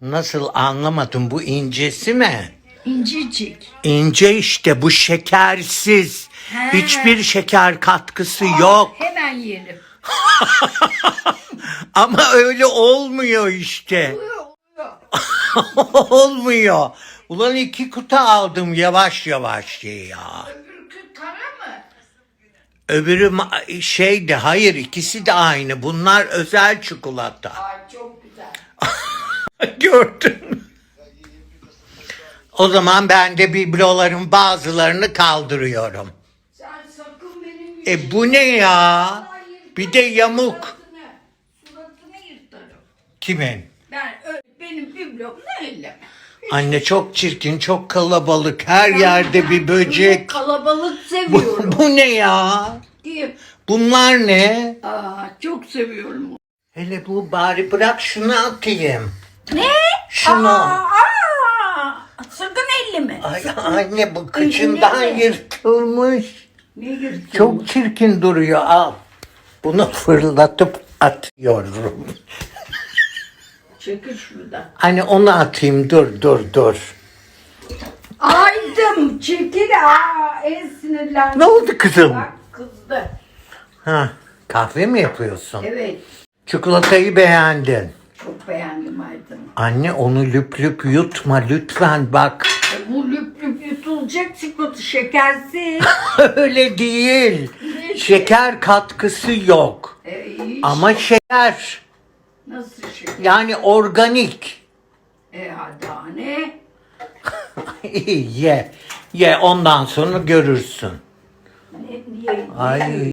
Nasıl anlamadım bu incesi mi? İncecik. İnce işte bu şekersiz. He. Hiçbir şeker katkısı yok. Hemen yiyelim. Ama öyle olmuyor işte. Oluyor. olmuyor. Ulan iki kutu aldım yavaş yavaş ye ya. Öbürkü kara mı? Öbürü şeydi hayır ikisi de aynı. Bunlar özel çikolata. Ay çok güzel. Gördün mü? O zaman ben de bibloların bazılarını kaldırıyorum. Sen sakın benim E bu ne ya? Bir de yamuk. Kimin? Ben benim biblomu elleme. Anne çok çirkin, çok kalabalık. Her yerde bir böcek. Kalabalık Bu, seviyorum. bu ne ya? Diyeyim. Bunlar ne? Aa, çok seviyorum. Hele bu bari bırak şunu atayım. Ne? Şunu. Aa, aa, sakın elleme. Ay anne bu kıçından mi? yırtılmış. Ne yırtın? Çok çirkin duruyor al. Bunu fırlatıp atıyorum. Çekil şuradan. Hani onu atayım dur dur dur. Aydım çekil. Aa, en sinirlendim. Ne oldu kızım? Bak kızdı. Ha, kahve mi yapıyorsun? Evet. Çikolatayı beğendin. Çok beğendim Aydın. Anne onu lüp lüp yutma lütfen bak. E, bu lüp lüp yutulacak çikolata şekersiz. Öyle değil. Şeker katkısı yok. e, hiç. Ama şeker. Nasıl şeker? Yani organik. E hadi ne? İyi ye. Ye ondan sonra görürsün. Ne, niye? Ay